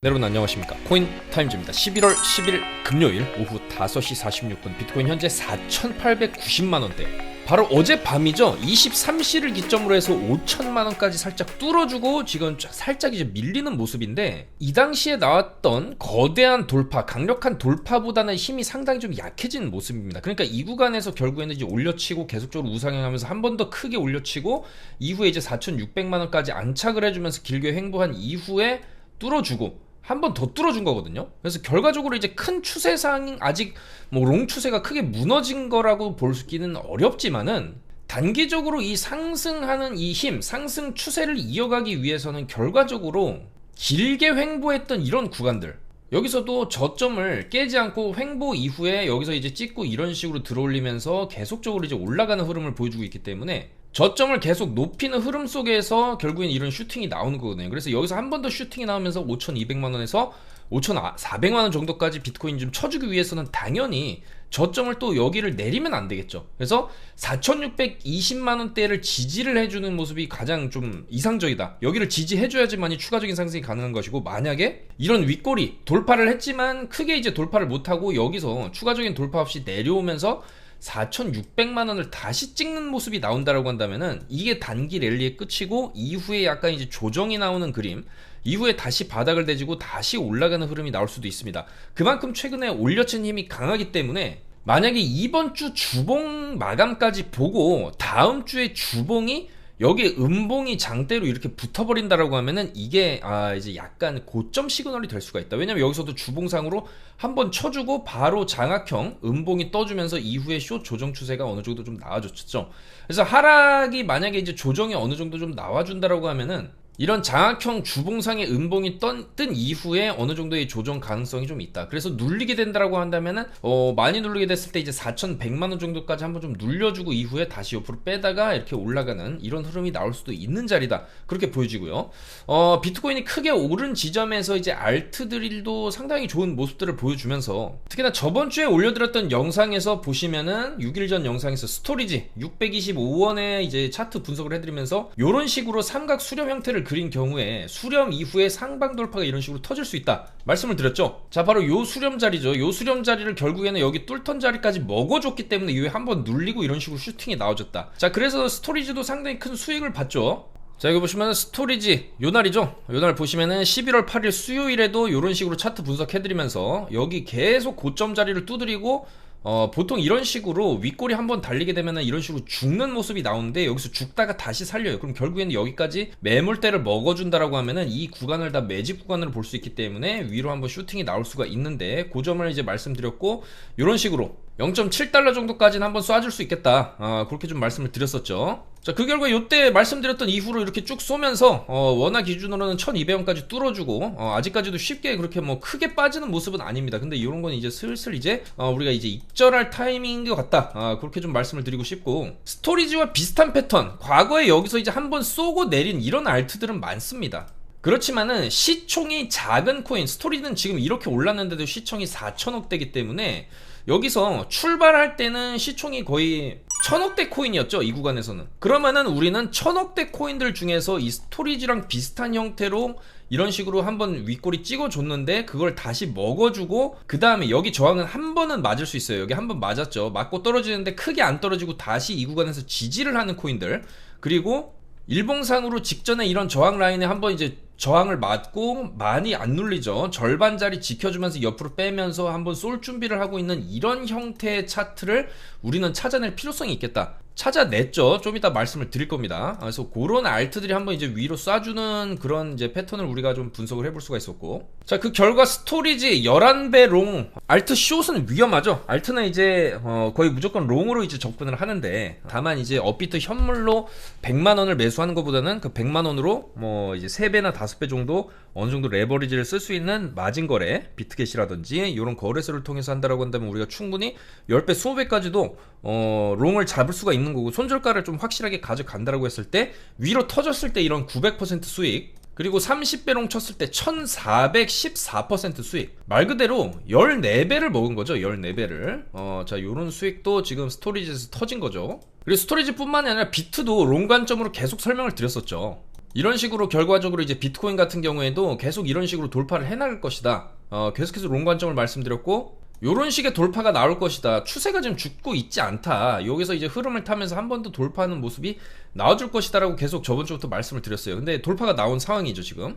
네, 여러분 안녕하십니까? 코인 타임즈입니다. 11월 10일 금요일 오후 5시 46분 비트코인 현재 4,890만원대. 바로 어젯밤이죠? 23시를 기점으로 해서 5천만원까지 살짝 뚫어주고 지금 쫙 살짝 이제 밀리는 모습인데 이 당시에 나왔던 거대한 돌파 강력한 돌파보다는 힘이 상당히 좀 약해진 모습입니다. 그러니까 이 구간에서 결국에는 이제 올려치고 계속적으로 우상향하면서 한 번 더 크게 올려치고 이후에 이제 4,600만원까지 안착을 해주면서 길게 횡보한 이후에 뚫어주고 한 번 더 뚫어준 거거든요. 그래서 결과적으로 이제 큰 추세상 아직 뭐 롱 추세가 크게 무너진 거라고 볼 수기는 어렵지만은 단기적으로 이 상승하는 이 힘, 상승 추세를 이어가기 위해서는 결과적으로 길게 횡보했던 이런 구간들 여기서도 저점을 깨지 않고 횡보 이후에 여기서 이제 찍고 이런 식으로 들어올리면서 계속적으로 이제 올라가는 흐름을 보여주고 있기 때문에 저점을 계속 높이는 흐름 속에서 결국엔 이런 슈팅이 나오는 거거든요. 그래서 여기서 한 번 더 슈팅이 나오면서 5,200만 원에서 5,400만 원 정도까지 비트코인 좀 쳐주기 위해서는 당연히 저점을 또 여기를 내리면 안 되겠죠. 그래서 4,620만 원대를 지지를 해주는 모습이 가장 좀 이상적이다. 여기를 지지해줘야지만이 추가적인 상승이 가능한 것이고 만약에 이런 윗골이 돌파를 했지만 크게 이제 돌파를 못하고 여기서 추가적인 돌파 없이 내려오면서 4,600만 원을 다시 찍는 모습이 나온다라고 한다면은 이게 단기 랠리의 끝이고 이후에 약간 이제 조정이 나오는 그림 이후에 다시 바닥을 대지고 다시 올라가는 흐름이 나올 수도 있습니다. 그만큼 최근에 올려친 힘이 강하기 때문에 만약에 이번 주 주봉 마감까지 보고 다음 주에 주봉이 여기에 음봉이 장대로 이렇게 붙어버린다라고 하면은 이게 아 이제 약간 고점 시그널이 될 수가 있다. 왜냐면 여기서도 주봉상으로 한번 쳐주고 바로 장악형 음봉이 떠주면서 이후에 숏 조정 추세가 어느 정도 좀 나와줬죠. 그래서 하락이 만약에 이제 조정이 어느 정도 좀 나와준다라고 하면은 이런 장악형 주봉상의 음봉이 떤, 뜬 이후에 어느 정도의 조정 가능성이 좀 있다. 그래서 눌리게 된다라고 한다면은 어, 많이 누르게 됐을 때 이제 4,100만 원 정도까지 한번 좀 눌려주고 이후에 다시 옆으로 빼다가 이렇게 올라가는 이런 흐름이 나올 수도 있는 자리다. 그렇게 보여지고요. 어, 비트코인이 크게 오른 지점에서 이제 알트들도 상당히 좋은 모습들을 보여주면서 특히나 저번 주에 올려드렸던 영상에서 보시면은 6일 전 영상에서 스토리지 625원에 이제 차트 분석을 해드리면서 이런 식으로 삼각 수렴 형태를 그린 경우에 수렴 이후에 상방 돌파가 이런 식으로 터질 수 있다 말씀을 드렸죠. 자 바로 요 수렴 자리죠. 요 수렴 자리를 결국에는 여기 뚫던 자리까지 먹어줬기 때문에 이후에 한번 눌리고 이런 식으로 슈팅이 나와줬다. 자 그래서 스토리지도 상당히 큰 수익을 봤죠. 자 여기 보시면 스토리지 요 날이죠. 요날 보시면은 11월 8일 수요일에도 이런 식으로 차트 분석해드리면서 여기 계속 고점 자리를 두드리고 어, 보통 이런 식으로 윗골이 한번 달리게 되면은 이런 식으로 죽는 모습이 나오는데 여기서 죽다가 다시 살려요. 그럼 결국에는 여기까지 매물대를 먹어준다라고 하면은 이 구간을 다 매집 구간으로 볼 수 있기 때문에 위로 한번 슈팅이 나올 수가 있는데 그 점을 이제 말씀드렸고 이런 식으로 0.7달러 정도까지는 한번 쏴줄 수 있겠다. 아, 그렇게 좀 말씀을 드렸었죠. 자, 그 결과 이때 말씀드렸던 이후로 이렇게 쭉 쏘면서 어, 원화 기준으로는 1200원까지 뚫어주고 어, 아직까지도 쉽게 그렇게 뭐 크게 빠지는 모습은 아닙니다. 근데 이런 건 이제 슬슬 이제 어, 우리가 이제 입절할 타이밍인 것 같다. 아, 그렇게 좀 말씀을 드리고 싶고 스토리지와 비슷한 패턴 과거에 여기서 이제 한번 쏘고 내린 이런 알트들은 많습니다. 그렇지만은 시총이 작은 코인 스토리는 지금 이렇게 올랐는데도 시총이 4천억대기 때문에 여기서 출발할 때는 시총이 거의 천억대 코인이었죠 이 구간에서는. 그러면은 우리는 천억대 코인들 중에서 이 스토리지랑 비슷한 형태로 이런 식으로 한번 윗골이 찍어줬는데 그걸 다시 먹어주고 그 다음에 여기 저항은 한 번은 맞을 수 있어요. 여기 한 번 맞았죠. 맞고 떨어지는데 크게 안 떨어지고 다시 이 구간에서 지지를 하는 코인들. 그리고 일봉상으로 직전에 이런 저항 라인에 한번 이제 저항을 맞고 많이 안 눌리죠. 절반 자리 지켜주면서 옆으로 빼면서 한번 쏠 준비를 하고 있는 이런 형태의 차트를 우리는 찾아낼 필요성이 있겠다. 찾아냈죠. 좀 이따 말씀을 드릴 겁니다. 그래서 그런 알트들이 한번 이제 위로 쏴주는 그런 이제 패턴을 우리가 좀 분석을 해볼 수가 있었고. 자, 그 결과 스토리지 11배 롱. 알트 숏은 위험하죠. 알트는 이제 어 거의 무조건 롱으로 이제 접근을 하는데 다만 이제 업비트 현물로 100만 원을 매수하는 것보다는 그 100만 원으로 뭐 이제 3배나 5배 정도 어느 정도 레버리지를 쓸 수 있는 마진 거래, 비트겟이라든지 이런 거래소를 통해서 한다라고 한다면 우리가 충분히 10배, 20배까지도 어 롱을 잡을 수가 있는 있는 거고 손절가를 좀 확실하게 가져간다라고 했을 때 위로 터졌을 때 이런 900% 수익 그리고 30배롱 쳤을 때 1414% 수익. 말 그대로 14배를 먹은 거죠 14배를. 어, 자 요런 수익도 지금 스토리지에서 터진 거죠. 그리고 스토리지뿐만이 아니라 비트도 롱 관점으로 계속 설명을 드렸었죠. 이런 식으로 결과적으로 이제 비트코인 같은 경우에도 계속 이런 식으로 돌파를 해나갈 것이다. 어, 계속해서 롱 관점을 말씀드렸고 요런 식의 돌파가 나올 것이다. 추세가 지금 죽고 있지 않다. 여기서 이제 흐름을 타면서 한 번 더 돌파하는 모습이 나와줄 것이다라고 계속 저번 주부터 말씀을 드렸어요. 근데 돌파가 나온 상황이죠, 지금.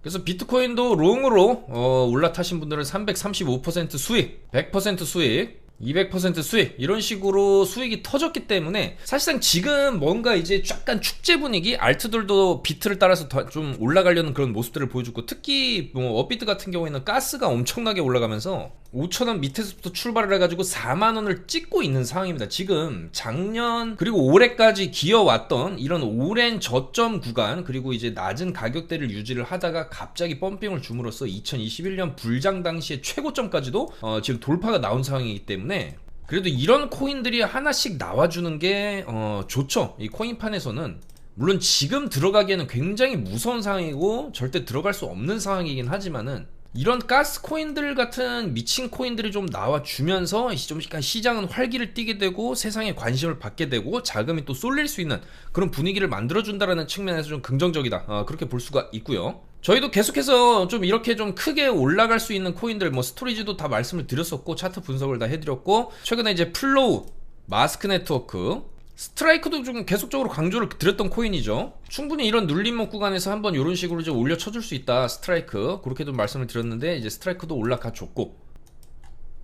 그래서 비트코인도 롱으로 어, 올라타신 분들은 335% 수익, 100% 수익, 200% 수익 이런 식으로 수익이 터졌기 때문에 사실상 지금 뭔가 이제 약간 축제 분위기 알트들도 비트를 따라서 좀 올라가려는 그런 모습들을 보여주고 특히 뭐 업비트 같은 경우에는 가스가 엄청나게 올라가면서 5천원 밑에서부터 출발을 해가지고 4만원을 찍고 있는 상황입니다. 지금 작년 그리고 올해까지 기어왔던 이런 오랜 저점 구간 그리고 이제 낮은 가격대를 유지를 하다가 갑자기 펌핑을 줌으로써 2021년 불장 당시의 최고점까지도 어 지금 돌파가 나온 상황이기 때문에 그래도 이런 코인들이 하나씩 나와주는 게 어 좋죠. 이 코인판에서는 물론 지금 들어가기에는 굉장히 무서운 상황이고 절대 들어갈 수 없는 상황이긴 하지만은 이런 가스 코인들 같은 미친 코인들이 좀 나와주면서 좀 시장은 활기를 띠게 되고 세상에 관심을 받게 되고 자금이 또 쏠릴 수 있는 그런 분위기를 만들어준다라는 측면에서 좀 긍정적이다. 어, 그렇게 볼 수가 있고요. 저희도 계속해서 좀 이렇게 좀 크게 올라갈 수 있는 코인들 뭐 스토리지도 다 말씀을 드렸었고 차트 분석을 다 해드렸고 최근에 이제 플로우 마스크 네트워크 스트라이크도 좀 계속적으로 강조를 드렸던 코인이죠. 충분히 이런 눌림목 구간에서 한번 이런 식으로 좀 올려 쳐줄 수 있다. 스트라이크 그렇게도 말씀을 드렸는데 이제 스트라이크도 올라가 줬고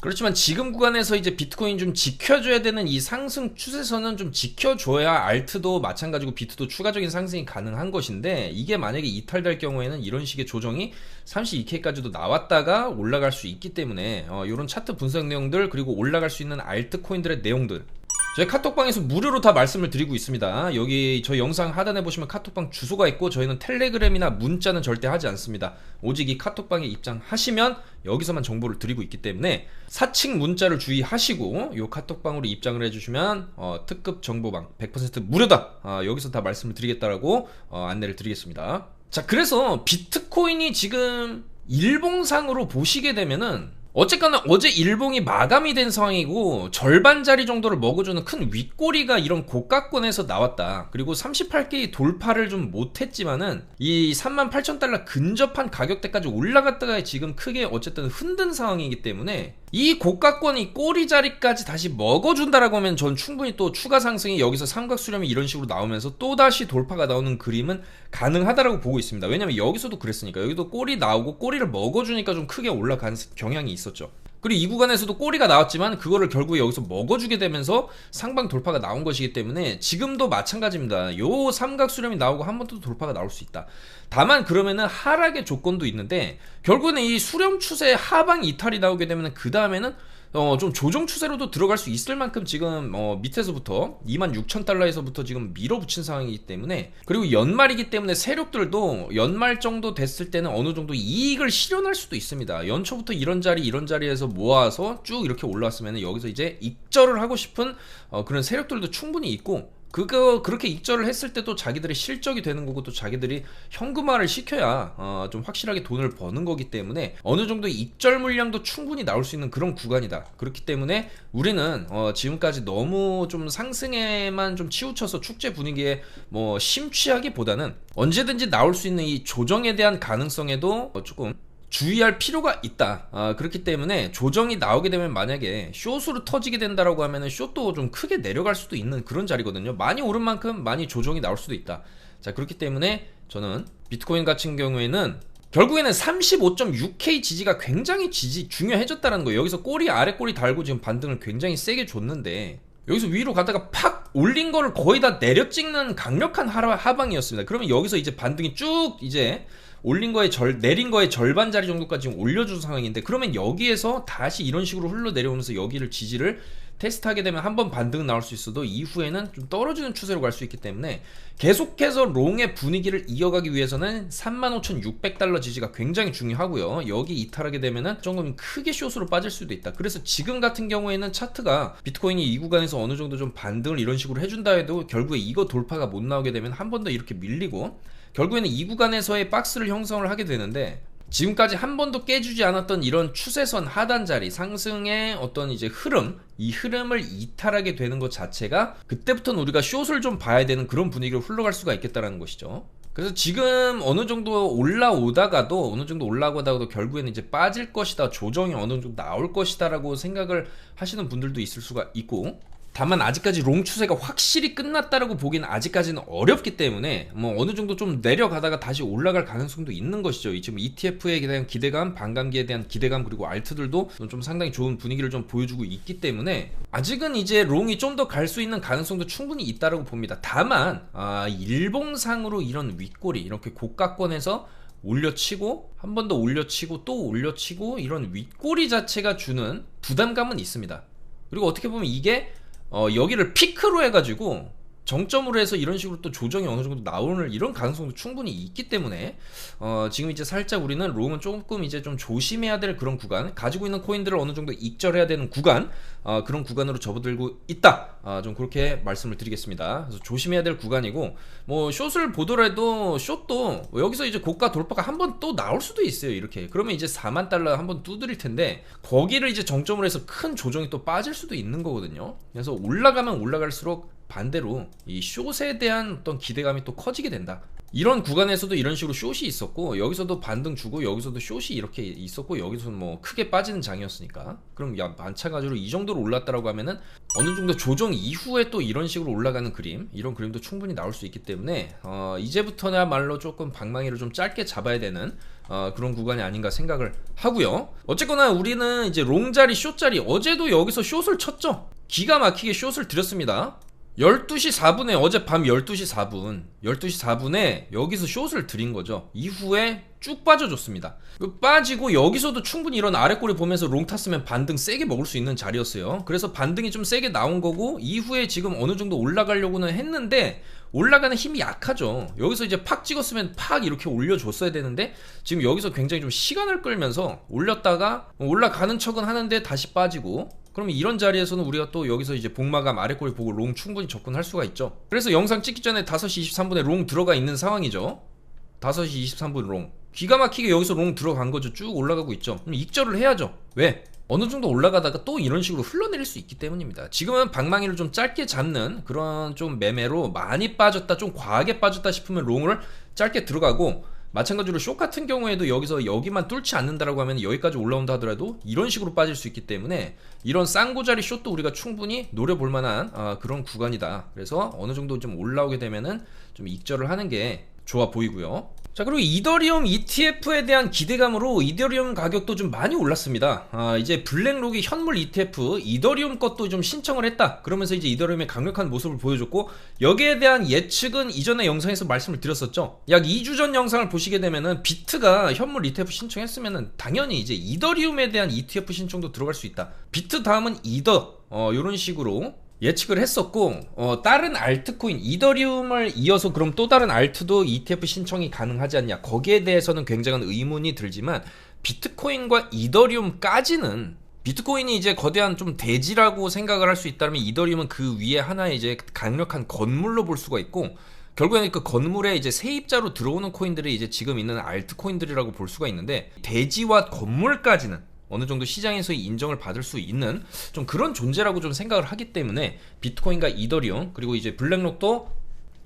그렇지만 지금 구간에서 이제 비트코인 좀 지켜줘야 되는 이 상승 추세선은 좀 지켜줘야 알트도 마찬가지고 비트도 추가적인 상승이 가능한 것인데 이게 만약에 이탈될 경우에는 이런 식의 조정이 32K까지도 나왔다가 올라갈 수 있기 때문에 어, 이런 차트 분석 내용들 그리고 올라갈 수 있는 알트 코인들의 내용들 저희 카톡방에서 무료로 다 말씀을 드리고 있습니다. 여기 저희 영상 하단에 보시면 카톡방 주소가 있고 저희는 텔레그램이나 문자는 절대 하지 않습니다. 오직 이 카톡방에 입장하시면 여기서만 정보를 드리고 있기 때문에 사칭 문자를 주의하시고 이 카톡방으로 입장을 해주시면 어, 특급 정보방 100% 무료다. 어, 여기서 다 말씀을 드리겠다라고 어, 안내를 드리겠습니다. 자 그래서 비트코인이 지금 일봉상으로 보시게 되면은 어쨌거나 어제 일봉이 마감이 된 상황이고 절반짜리 정도를 먹어주는 큰 윗꼬리가 이런 고가권에서 나왔다. 그리고 38개의 돌파를 좀 못했지만은 이 3만 8천 달러 근접한 가격대까지 올라갔다가 지금 크게 어쨌든 흔든 상황이기 때문에 이 고가권이 꼬리 자리까지 다시 먹어준다라고 하면 전 충분히 또 추가 상승이 여기서 삼각 수렴이 이런 식으로 나오면서 또 다시 돌파가 나오는 그림은 가능하다라고 보고 있습니다. 왜냐면 여기서도 그랬으니까 여기도 꼬리 나오고 꼬리를 먹어주니까 좀 크게 올라가는 경향이 있었죠. 그리고 이 구간에서도 꼬리가 나왔지만 그거를 결국에 여기서 먹어주게 되면서 상방 돌파가 나온 것이기 때문에 지금도 마찬가지입니다. 요 삼각 수렴이 나오고 한번더 돌파가 나올 수 있다. 다만 그러면은 하락의 조건도 있는데 결국에는 이 수렴 추세 하방 이탈이 나오게 되면은 그 다음에는 어, 좀 조정 추세로도 들어갈 수 있을 만큼 지금 어, 밑에서부터 2만 6천 달러에서부터 지금 밀어붙인 상황이기 때문에 그리고 연말이기 때문에 세력들도 연말 정도 됐을 때는 어느 정도 이익을 실현할 수도 있습니다. 연초부터 이런 자리 이런 자리에서 모아서 쭉 이렇게 올라왔으면 여기서 이제 익절을 하고 싶은 어, 그런 세력들도 충분히 있고 그거 그렇게 익절을 했을 때도 자기들의 실적이 되는 거고 또 자기들이 현금화를 시켜야 어, 좀 확실하게 돈을 버는 거기 때문에 어느 정도 익절 물량도 충분히 나올 수 있는 그런 구간이다. 그렇기 때문에 우리는 어, 지금까지 너무 좀 상승에만 좀 치우쳐서 축제 분위기에 뭐 심취하기보다는 언제든지 나올 수 있는 이 조정에 대한 가능성에도 조금 주의할 필요가 있다. 아, 그렇기 때문에 조정이 나오게 되면 만약에 숏으로 터지게 된다라고 하면은 숏도 좀 크게 내려갈 수도 있는 그런 자리거든요. 많이 오른 만큼 많이 조정이 나올 수도 있다. 자, 그렇기 때문에 저는 비트코인 같은 경우에는 결국에는 35.6K 지지가 굉장히 지지 중요해졌다는 거예요. 여기서 꼬리 아래 꼬리 달고 지금 반등을 굉장히 세게 줬는데 여기서 위로 가다가 팍 올린 거를 거의 다 내려 찍는 강력한 하방이었습니다. 그러면 여기서 이제 반등이 쭉 이제 올린 거에 절 내린 거에 절반 자리 정도까지 지금 올려준 상황인데 그러면 여기에서 다시 이런 식으로 흘러 내려오면서 여기를 지지를 테스트하게 되면 한 번 반등 나올 수 있어도 이후에는 좀 떨어지는 추세로 갈 수 있기 때문에 계속해서 롱의 분위기를 이어가기 위해서는 35,600달러 지지가 굉장히 중요하고요. 여기 이탈하게 되면은 조금 크게 숏으로 빠질 수도 있다. 그래서 지금 같은 경우에는 차트가 비트코인이 이 구간에서 어느 정도 좀 반등을 이런 식으로 해준다 해도 결국에 이거 돌파가 못 나오게 되면 한 번 더 이렇게 밀리고 결국에는 이 구간에서의 박스를 형성을 하게 되는데 지금까지 한 번도 깨주지 않았던 이런 추세선 하단 자리 상승의 어떤 이제 흐름 이 흐름을 이탈하게 되는 것 자체가 그때부터는 우리가 숏을 좀 봐야 되는 그런 분위기로 흘러갈 수가 있겠다라는 것이죠. 그래서 지금 어느 정도 올라오다가도 어느 정도 올라오다가도 결국에는 이제 빠질 것이다 조정이 어느 정도 나올 것이다라고 생각을 하시는 분들도 있을 수가 있고 다만 아직까지 롱 추세가 확실히 끝났다라고 보기는 아직까지는 어렵기 때문에 뭐 어느 정도 좀 내려가다가 다시 올라갈 가능성도 있는 것이죠. 이 지금 ETF에 대한 기대감, 반감기에 대한 기대감 그리고 알트들도 좀 상당히 좋은 분위기를 좀 보여주고 있기 때문에 아직은 이제 롱이 좀 더 갈 수 있는 가능성도 충분히 있다라고 봅니다. 다만 아, 일봉상으로 이런 윗골이 이렇게 고가권에서 올려치고 한 번 더 올려치고 또 올려치고 이런 윗꼬리 자체가 주는 부담감은 있습니다. 그리고 어떻게 보면 이게 어, 여기를 피크로 해가지고 정점으로 해서 이런 식으로 또 조정이 어느 정도 나오는 이런 가능성도 충분히 있기 때문에 어, 지금 이제 살짝 우리는 롱은 조금 이제 좀 조심해야 될 그런 구간 가지고 있는 코인들을 어느 정도 익절해야 되는 구간 어, 그런 구간으로 접어들고 있다. 어, 좀 그렇게 말씀을 드리겠습니다. 그래서 조심해야 될 구간이고 뭐 숏을 보더라도 숏도 여기서 이제 고가 돌파가 한 번 또 나올 수도 있어요 이렇게. 그러면 이제 4만 달러 한 번 두드릴 텐데 거기를 이제 정점으로 해서 큰 조정이 또 빠질 수도 있는 거거든요. 그래서 올라가면 올라갈수록 반대로 이 숏에 대한 어떤 기대감이 또 커지게 된다. 이런 구간에서도 이런 식으로 숏이 있었고 여기서도 반등 주고 여기서도 숏이 이렇게 있었고 여기서는 뭐 크게 빠지는 장이었으니까 그럼 야 마찬가지로 이 정도로 올랐다라고 하면은 어느 정도 조정 이후에 또 이런 식으로 올라가는 그림 이런 그림도 충분히 나올 수 있기 때문에 어 이제부터야말로 조금 방망이를 좀 짧게 잡아야 되는 어, 그런 구간이 아닌가 생각을 하고요. 어쨌거나 우리는 이제 롱자리, 숏자리 어제도 여기서 숏을 쳤죠. 기가 막히게 숏을 드렸습니다. 12시 4분에 어젯밤 12시 4분 12시 4분에 여기서 숏을 드린 거죠. 이후에 쭉 빠져줬습니다. 그 빠지고 여기서도 충분히 이런 아래꼬리 보면서 롱 탔으면 반등 세게 먹을 수 있는 자리였어요. 그래서 반등이 좀 세게 나온 거고 이후에 지금 어느 정도 올라가려고는 했는데 올라가는 힘이 약하죠. 여기서 이제 팍 찍었으면 팍 이렇게 올려줬어야 되는데 지금 여기서 굉장히 좀 시간을 끌면서 올렸다가 올라가는 척은 하는데 다시 빠지고 그러면 이런 자리에서는 우리가 또 여기서 이제 복마감 아래꼬리 보고 롱 충분히 접근할 수가 있죠. 그래서 영상 찍기 전에 5시 23분에 롱 들어가 있는 상황이죠. 5시 23분 롱. 기가 막히게 여기서 롱 들어간 거죠. 쭉 올라가고 있죠. 그럼 익절을 해야죠. 왜? 어느 정도 올라가다가 또 이런 식으로 흘러내릴 수 있기 때문입니다. 지금은 방망이를 좀 짧게 잡는 그런 좀 매매로 많이 빠졌다, 좀 과하게 빠졌다 싶으면 롱을 짧게 들어가고 마찬가지로 쇼 같은 경우에도 여기서 여기만 뚫지 않는다라고 하면 여기까지 올라온다 하더라도 이런 식으로 빠질 수 있기 때문에 이런 쌍고자리 숏도 우리가 충분히 노려볼 만한 어, 그런 구간이다. 그래서 어느 정도 좀 올라오게 되면은 좀 익절을 하는 게 좋아 보이고요. 자 그리고 이더리움 ETF에 대한 기대감으로 이더리움 가격도 좀 많이 올랐습니다. 아, 이제 블랙록이 현물 ETF 이더리움 것도 좀 신청을 했다. 그러면서 이제 이더리움의 강력한 모습을 보여줬고 여기에 대한 예측은 이전에 영상에서 말씀을 드렸었죠. 약 2주 전 영상을 보시게 되면은 비트가 현물 ETF 신청했으면은 당연히 이제 이더리움에 대한 ETF 신청도 들어갈 수 있다. 비트 다음은 이더 어, 이런 식으로 예측을 했었고 어, 다른 알트코인 이더리움을 이어서 그럼 또 다른 알트도 ETF 신청이 가능하지 않냐. 거기에 대해서는 굉장한 의문이 들지만 비트코인과 이더리움까지는 비트코인이 이제 거대한 좀 대지라고 생각을 할 수 있다면 이더리움은 그 위에 하나의 이제 강력한 건물로 볼 수가 있고 결국에는 그 건물에 이제 세입자로 들어오는 코인들이 이제 지금 있는 알트코인들이라고 볼 수가 있는데 대지와 건물까지는 어느 정도 시장에서의 인정을 받을 수 있는 좀 그런 존재라고 좀 생각을 하기 때문에 비트코인과 이더리움 그리고 이제 블랙록도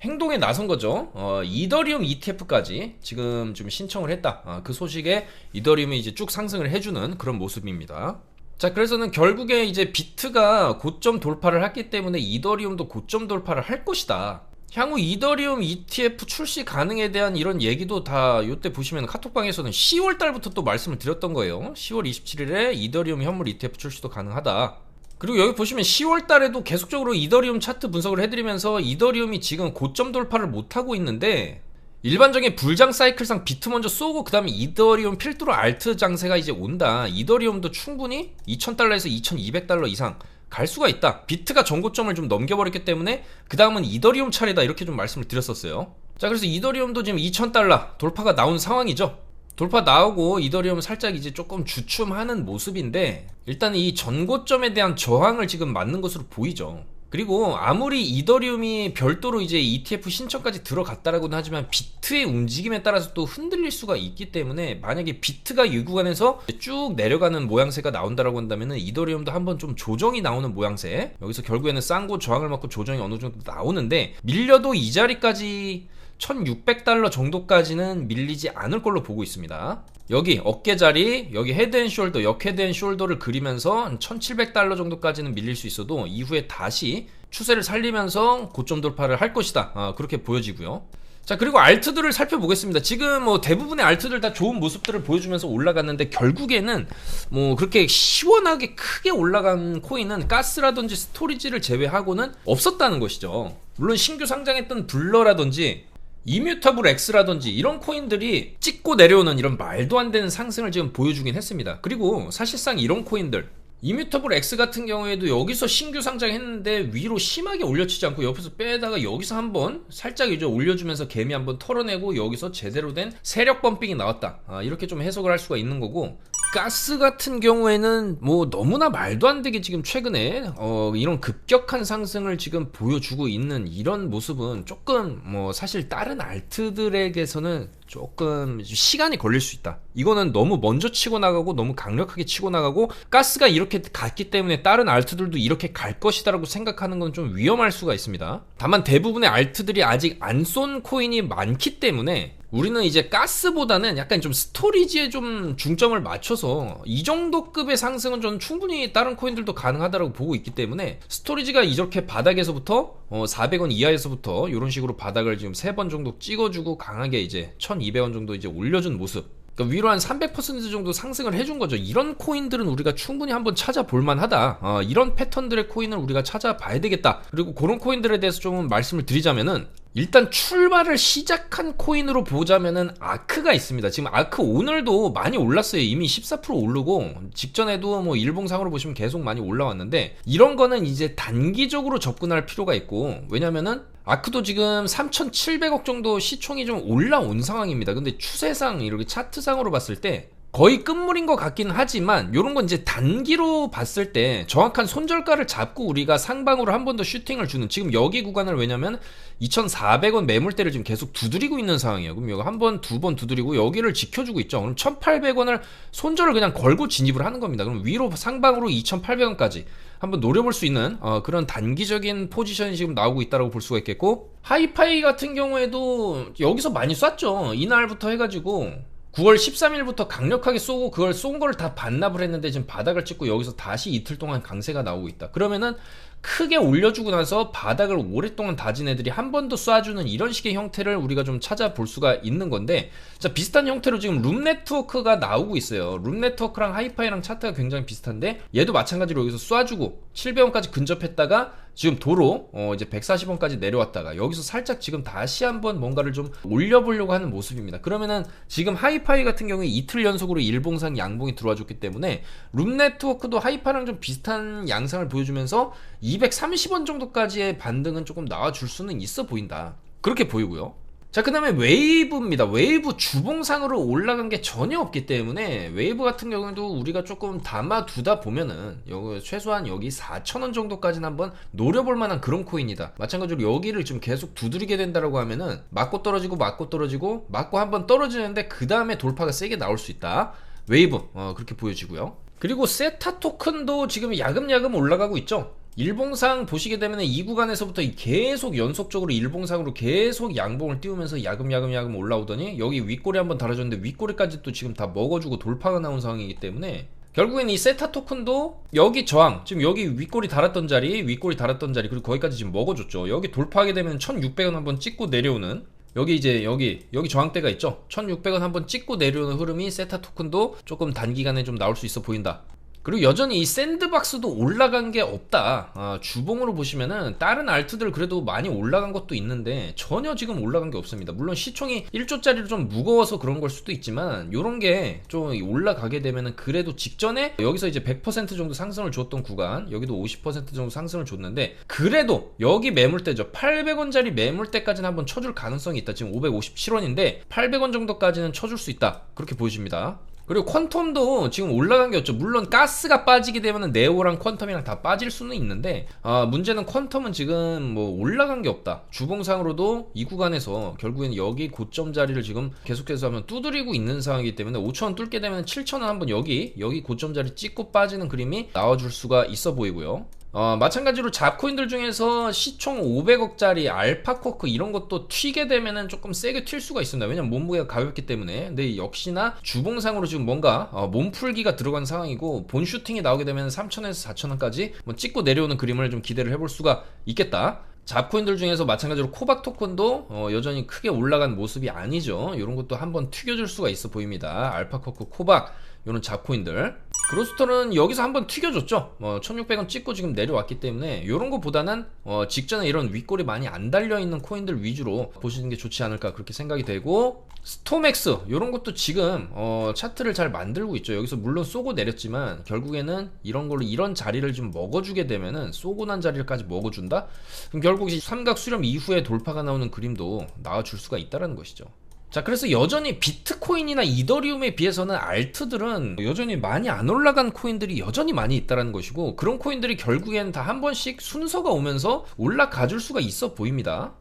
행동에 나선 거죠. 어, 이더리움 ETF까지 지금 좀 신청을 했다. 어, 그 소식에 이더리움이 이제 쭉 상승을 해주는 그런 모습입니다. 자, 그래서는 결국에 이제 비트가 고점 돌파를 했기 때문에 이더리움도 고점 돌파를 할 것이다. 향후 이더리움 ETF 출시 가능에 대한 이런 얘기도 다 이때 보시면 카톡방에서는 10월 달부터 또 말씀을 드렸던 거예요. 10월 27일에 이더리움 현물 ETF 출시도 가능하다. 그리고 여기 보시면 10월 달에도 계속적으로 이더리움 차트 분석을 해드리면서 이더리움이 지금 고점 돌파를 못하고 있는데 일반적인 불장 사이클상 비트 먼저 쏘고 그 다음에 이더리움 필두로 알트 장세가 이제 온다. 이더리움도 충분히 2000달러에서 2200달러 이상 갈 수가 있다. 비트가 전고점을 좀 넘겨버렸기 때문에 그 다음은 이더리움 차례다 이렇게 좀 말씀을 드렸었어요. 자 그래서 이더리움도 지금 2,000달러 돌파가 나온 상황이죠. 돌파 나오고 이더리움 살짝 이제 조금 주춤하는 모습인데 일단 이 전고점에 대한 저항을 지금 맞는 것으로 보이죠. 그리고 아무리 이더리움이 별도로 이제 ETF 신청까지 들어갔다라고는 하지만 비트의 움직임에 따라서 또 흔들릴 수가 있기 때문에 만약에 비트가 이 구간에서 쭉 내려가는 모양새가 나온다라고 한다면은 이더리움도 한번 좀 조정이 나오는 모양새. 여기서 결국에는 쌍고 저항을 맞고 조정이 어느 정도 나오는데 밀려도 이 자리까지 1600달러 정도까지는 밀리지 않을 걸로 보고 있습니다. 여기 어깨 자리, 여기 헤드앤숄더, 역헤드앤숄더를 그리면서 한 1700달러 정도까지는 밀릴 수 있어도 이후에 다시 추세를 살리면서 고점 돌파를 할 것이다. 아, 그렇게 보여지고요. 자 그리고 알트들을 살펴보겠습니다. 지금 뭐 대부분의 알트들 다 좋은 모습들을 보여주면서 올라갔는데 결국에는 뭐 그렇게 시원하게 크게 올라간 코인은 가스라든지 스토리지를 제외하고는 없었다는 것이죠. 물론 신규 상장했던 블러라든지 이뮤터블 X라든지 이런 코인들이 찍고 내려오는 이런 말도 안 되는 상승을 지금 보여주긴 했습니다. 그리고 사실상 이런 코인들 이뮤터블 X 같은 경우에도 여기서 신규 상장했는데 위로 심하게 올려치지 않고 옆에서 빼다가 여기서 한번 살짝 이제 올려주면서 개미 한번 털어내고 여기서 제대로 된 세력 범핑이 나왔다. 아, 이렇게 좀 해석을 할 수가 있는 거고 가스 같은 경우에는 뭐 너무나 말도 안 되게 지금 최근에 어 이런 급격한 상승을 지금 보여주고 있는 이런 모습은 조금 뭐 사실 다른 알트들에게서는 조금 시간이 걸릴 수 있다. 이거는 너무 먼저 치고 나가고 너무 강력하게 치고 나가고 가스가 이렇게 갔기 때문에 다른 알트들도 이렇게 갈 것이다라고 생각하는 건 좀 위험할 수가 있습니다. 다만 대부분의 알트들이 아직 안 쏜 코인이 많기 때문에 우리는 이제 가스보다는 약간 좀 스토리지에 좀 중점을 맞춰서 이 정도 급의 상승은 좀 충분히 다른 코인들도 가능하다고 보고 있기 때문에 스토리지가 이렇게 바닥에서부터 어 400원 이하에서부터 이런 식으로 바닥을 지금 세 번 정도 찍어주고 강하게 이제 1200원 정도 이제 올려준 모습 그러니까 위로 한 300% 정도 상승을 해준 거죠. 이런 코인들은 우리가 충분히 한번 찾아볼 만하다. 어, 이런 패턴들의 코인을 우리가 찾아봐야 되겠다. 그리고 그런 코인들에 대해서 좀 말씀을 드리자면은 일단 출발을 시작한 코인으로 보자면은 아크가 있습니다. 지금 아크 오늘도 많이 올랐어요. 이미 14% 오르고 직전에도 뭐 일봉상으로 보시면 계속 많이 올라왔는데 이런 거는 이제 단기적으로 접근할 필요가 있고 왜냐면은 아크도 지금 3,700억 정도 시총이 좀 올라온 상황입니다. 근데 추세상 이렇게 차트상으로 봤을 때 거의 끝물인 것 같기는 하지만 이런 건 이제 단기로 봤을 때 정확한 손절가를 잡고 우리가 상방으로 한 번 더 슈팅을 주는 지금 여기 구간을 왜냐면 2,400원 매물대를 지금 계속 두드리고 있는 상황이에요. 그럼 여기 한 번, 두 번 두드리고 여기를 지켜주고 있죠. 그럼 1,800원을 손절을 그냥 걸고 진입을 하는 겁니다. 그럼 위로 상방으로 2,800원까지 한번 노려볼 수 있는 어, 그런 단기적인 포지션이 지금 나오고 있다고 볼 수가 있겠고 하이파이 같은 경우에도 여기서 많이 쐈죠. 이날부터 해가지고 9월 13일부터 강력하게 쏘고 그걸 쏜걸다 반납을 했는데 지금 바닥을 찍고 여기서 다시 이틀 동안 강세가 나오고 있다. 그러면은 크게 올려주고 나서 바닥을 오랫동안 다진 애들이 한 번 더 쏴주는 이런 식의 형태를 우리가 좀 찾아볼 수가 있는 건데 자 비슷한 형태로 지금 룸 네트워크가 나오고 있어요 룸 네트워크랑 하이파이랑 차트가 굉장히 비슷한데 얘도 마찬가지로 여기서 쏴주고 700원까지 근접했다가 지금 도로 어 이제 140원까지 내려왔다가 여기서 살짝 지금 다시 한번 뭔가를 좀 올려보려고 하는 모습입니다 그러면은 지금 하이파이 같은 경우에 이틀 연속으로 일봉상 양봉이 들어와 줬기 때문에 룸 네트워크도 하이파이랑 좀 비슷한 양상을 보여주면서 230원 정도까지의 반등은 조금 나와줄 수는 있어 보인다. 그렇게 보이고요. 자, 그 다음에 웨이브입니다. 웨이브 주봉상으로 올라간 게 전혀 없기 때문에 웨이브 같은 경우에도 우리가 조금 담아두다 보면은 여기 최소한 여기 4,000원 정도까지는 한번 노려볼 만한 그런 코인이다. 마찬가지로 여기를 좀 계속 두드리게 된다라고 하면은 맞고 떨어지고 맞고 떨어지고 맞고 한번 떨어지는데 그 다음에 돌파가 세게 나올 수 있다. 웨이브, 어, 그렇게 보여지고요. 그리고 세타 토큰도 지금 야금야금 올라가고 있죠. 일봉상 보시게 되면 이 구간에서부터 계속 연속적으로 일봉상으로 계속 양봉을 띄우면서 야금야금 야금 올라오더니 여기 윗꼬리 한번 달아줬는데 윗꼬리까지 또 지금 다 먹어주고 돌파가 나온 상황이기 때문에 결국엔 이 세타 토큰도 여기 저항 지금 여기 윗꼬리 달았던 자리 윗꼬리 달았던 자리 그리고 거기까지 지금 먹어줬죠. 여기 돌파하게 되면 1600원 한번 찍고 내려오는 여기 이제 여기 여기 저항대가 있죠? 1600원 한번 찍고 내려오는 흐름이 세타 토큰도 조금 단기간에 좀 나올 수 있어 보인다 그리고 여전히 이 샌드박스도 올라간 게 없다. 아, 주봉으로 보시면은 다른 알트들 그래도 많이 올라간 것도 있는데 전혀 지금 올라간 게 없습니다. 물론 시총이 1조짜리로 좀 무거워서 그런 걸 수도 있지만 요런 게 좀 올라가게 되면은 그래도 직전에 여기서 이제 100% 정도 상승을 줬던 구간 여기도 50% 정도 상승을 줬는데 그래도 여기 매물대죠. 800원짜리 매물대까지는 한번 쳐줄 가능성이 있다. 지금 557원인데 800원 정도까지는 쳐줄 수 있다. 그렇게 보여집니다. 그리고 퀀텀도 지금 올라간 게 없죠. 물론 가스가 빠지게 되면 네오랑 퀀텀이랑 다 빠질 수는 있는데 아, 문제는 퀀텀은 지금 뭐 올라간 게 없다. 주봉상으로도 이 구간에서 결국엔 여기 고점 자리를 지금 계속해서 하면 두드리고 있는 상황이기 때문에 5천원 뚫게 되면 7천원 한번 여기 여기 고점 자리 찍고 빠지는 그림이 나와줄 수가 있어 보이고요. 어, 마찬가지로 잡코인들 중에서 시총 500억짜리 알파코크 이런 것도 튀게 되면은 조금 세게 튈 수가 있습니다. 왜냐면 몸무게가 가볍기 때문에. 근데 역시나 주봉상으로 지금 뭔가 어, 몸풀기가 들어간 상황이고 본 슈팅이 나오게 되면 3천에서 4천원까지 뭐 찍고 내려오는 그림을 좀 기대를 해볼 수가 있겠다. 잡코인들 중에서 마찬가지로 코박 토큰도 어, 여전히 크게 올라간 모습이 아니죠. 이런 것도 한번 튀겨줄 수가 있어 보입니다. 알파코크, 코박 이런 잡코인들. 그로스터는 여기서 한번 튀겨줬죠. 뭐 1600원 찍고 지금 내려왔기 때문에 이런 거보다는 어, 직전에 이런 윗골이 많이 안 달려 있는 코인들 위주로 보시는 게 좋지 않을까 그렇게 생각이 되고 스톰엑스 이런 것도 지금 어, 차트를 잘 만들고 있죠. 여기서 물론 쏘고 내렸지만 결국에는 이런 걸로 이런 자리를 좀 먹어주게 되면은 쏘고 난 자리까지 먹어준다. 그럼 결국 이 삼각 수렴 이후에 돌파가 나오는 그림도 나와줄 수가 있다라는 것이죠. 자, 그래서 여전히 비트코인이나 이더리움에 비해서는 알트들은 여전히 많이 안 올라간 코인들이 여전히 많이 있다라는 것이고 그런 코인들이 결국엔 다 한 번씩 순서가 오면서 올라가 줄 수가 있어 보입니다.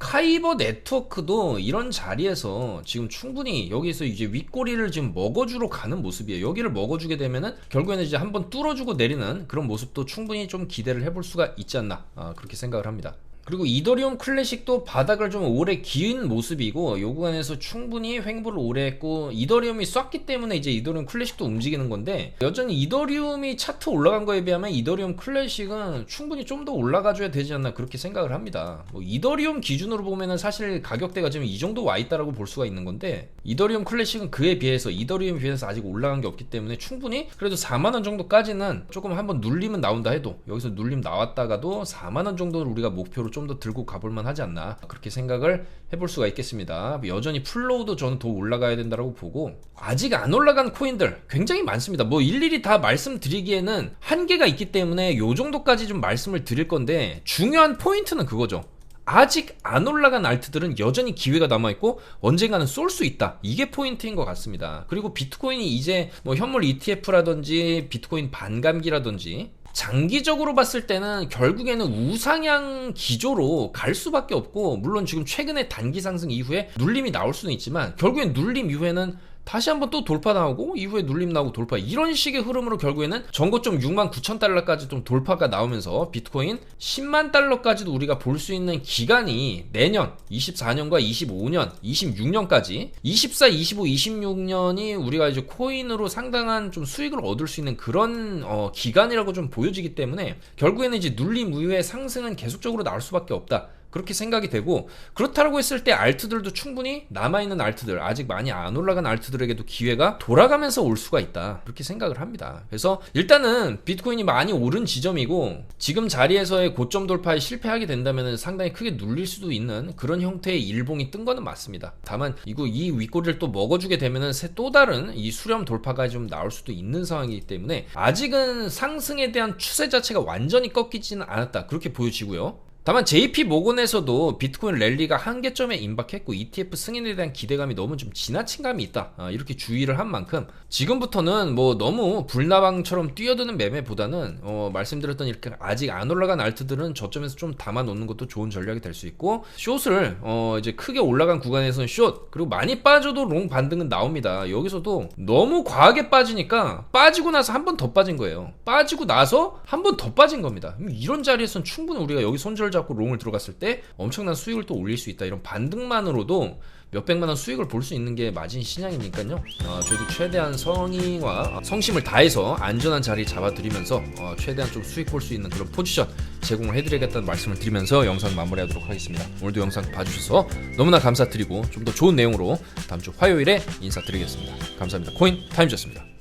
카이버 네트워크도 이런 자리에서 지금 충분히 여기서 이제 윗꼬리를 지금 먹어주러 가는 모습이에요. 여기를 먹어주게 되면은 결국에는 이제 한번 뚫어주고 내리는 그런 모습도 충분히 좀 기대를 해볼 수가 있지 않나 아, 그렇게 생각을 합니다. 그리고 이더리움 클래식도 바닥을 좀 오래 기은 모습이고 요 구간에서 충분히 횡보를 오래 했고 이더리움이 쐈기 때문에 이제 이더리움 클래식도 움직이는 건데 여전히 이더리움이 차트 올라간 거에 비하면 이더리움 클래식은 충분히 좀 더 올라가줘야 되지 않나 그렇게 생각을 합니다. 뭐 이더리움 기준으로 보면은 사실 가격대가 지금 이 정도 와 있다라고 볼 수가 있는 건데 이더리움 클래식은 그에 비해서 이더리움에 비해서 아직 올라간 게 없기 때문에 충분히 그래도 4만 원 정도까지는 조금 한번 눌리면 나온다 해도 여기서 눌림 나왔다가도 4만 원 정도를 우리가 목표로 좀 더 들고 가볼만 하지 않나 그렇게 생각을 해볼 수가 있겠습니다. 여전히 플로우도 저는 더 올라가야 된다고 보고 아직 안 올라간 코인들 굉장히 많습니다. 뭐 일일이 다 말씀드리기에는 한계가 있기 때문에 요 정도까지 좀 말씀을 드릴 건데 중요한 포인트는 그거죠. 아직 안 올라간 알트들은 여전히 기회가 남아있고 언젠가는 쏠 수 있다. 이게 포인트인 것 같습니다. 그리고 비트코인이 이제 뭐 현물 ETF라든지 비트코인 반감기라든지 장기적으로 봤을 때는 결국에는 우상향 기조로 갈 수밖에 없고 물론 지금 최근에 단기 상승 이후에 눌림이 나올 수는 있지만 결국엔 눌림 이후에는 다시 한번 또 돌파 나오고 이후에 눌림 나오고 돌파 이런 식의 흐름으로 결국에는 전고점 6만 9천 달러까지 좀 돌파가 나오면서 비트코인 10만 달러까지도 우리가 볼 수 있는 기간이 내년 24년과 25년 26년까지 24, 25, 26년이 우리가 이제 코인으로 상당한 좀 수익을 얻을 수 있는 그런 어, 기간이라고 좀 보여지기 때문에 결국에는 이제 눌림 이후에 상승은 계속적으로 나올 수밖에 없다. 그렇게 생각이 되고 그렇다고 했을 때 알트들도 충분히 남아있는 알트들 아직 많이 안 올라간 알트들에게도 기회가 돌아가면서 올 수가 있다. 그렇게 생각을 합니다. 그래서 일단은 비트코인이 많이 오른 지점이고 지금 자리에서의 고점 돌파에 실패하게 된다면 상당히 크게 눌릴 수도 있는 그런 형태의 일봉이 뜬 거는 맞습니다. 다만 이거 이 윗꼬리를 또 먹어주게 되면은 또 다른 이 수렴 돌파가 좀 나올 수도 있는 상황이기 때문에 아직은 상승에 대한 추세 자체가 완전히 꺾이지는 않았다. 그렇게 보여지고요 다만 JP 모건에서도 비트코인 랠리가 한계점에 임박했고 ETF 승인에 대한 기대감이 너무 좀 지나친 감이 있다. 아, 이렇게 주의를 한 만큼 지금부터는 뭐 너무 불나방처럼 뛰어드는 매매보다는 어, 말씀드렸던 이렇게 아직 안 올라간 알트들은 저점에서 좀 담아 놓는 것도 좋은 전략이 될 수 있고 숏을 어, 이제 크게 올라간 구간에서는 숏 그리고 많이 빠져도 롱 반등은 나옵니다. 여기서도 너무 과하게 빠지니까 빠지고 나서 한 번 더 빠진 거예요. 빠지고 나서 한 번 더 빠진 겁니다. 이런 자리에서는 충분히 우리가 여기 손절 잡고 롱을 들어갔을 때 엄청난 수익을 또 올릴 수 있다. 이런 반등만으로도 몇백만 원 수익을 볼 수 있는 게 마진 신양이니까요. 어, 저희도 최대한 성의와 성심을 다해서 안전한 자리 잡아드리면서 어, 최대한 좀 수익 볼 수 있는 그런 포지션 제공을 해드리겠다는 말씀을 드리면서 영상 마무리하도록 하겠습니다. 오늘도 영상 봐주셔서 너무나 감사드리고 좀 더 좋은 내용으로 다음 주 화요일에 인사드리겠습니다. 감사합니다. 코인 타임즈였습니다.